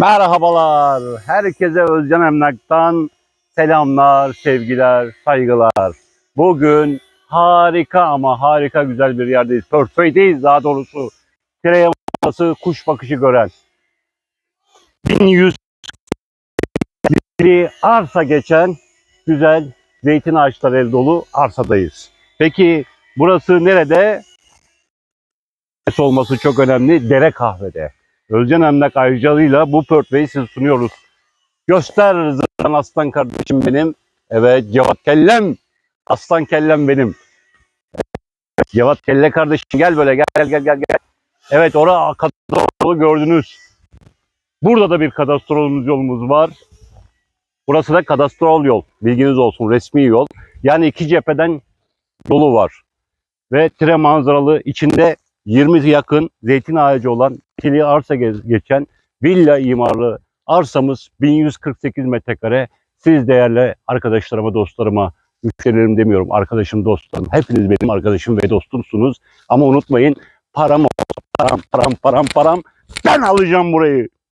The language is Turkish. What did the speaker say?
Merhabalar. Herkese Özcan Emlak'tan selamlar, sevgiler, saygılar. Bugün harika ama harika güzel bir yerdeyiz. Pörtföy'deyiz daha doğrusu. Tireyaması kuş bakışı gören. 1100 litri arsa geçen güzel zeytin ağaçları dolu arsadayız. Peki burası nerede? olması çok önemli. Dere kahvede. Özcan Emlak ayrıcalığıyla bu pörtveyi size sunuyoruz. Göster Rıza'dan aslan kardeşim benim. Evet Cevat Kellem. Aslan Kellem benim. Cevat Kelle kardeşim gel böyle gel gel gel gel. gel. Evet orada kadastrolu gördünüz. Burada da bir kadastrolumuz yolumuz var. Burası da kadastrol yol. Bilginiz olsun resmi yol. Yani iki cepheden yolu var. Ve tire manzaralı içinde 20 yakın zeytin ağacı olan ikili arsa geçen villa imarlı arsamız 1148 metrekare. Siz değerli arkadaşlarıma, dostlarıma, müşterilerim demiyorum, arkadaşım, dostlarım. Hepiniz benim arkadaşım ve dostumsunuz. Ama unutmayın param param, param, param, param. Ben alacağım burayı.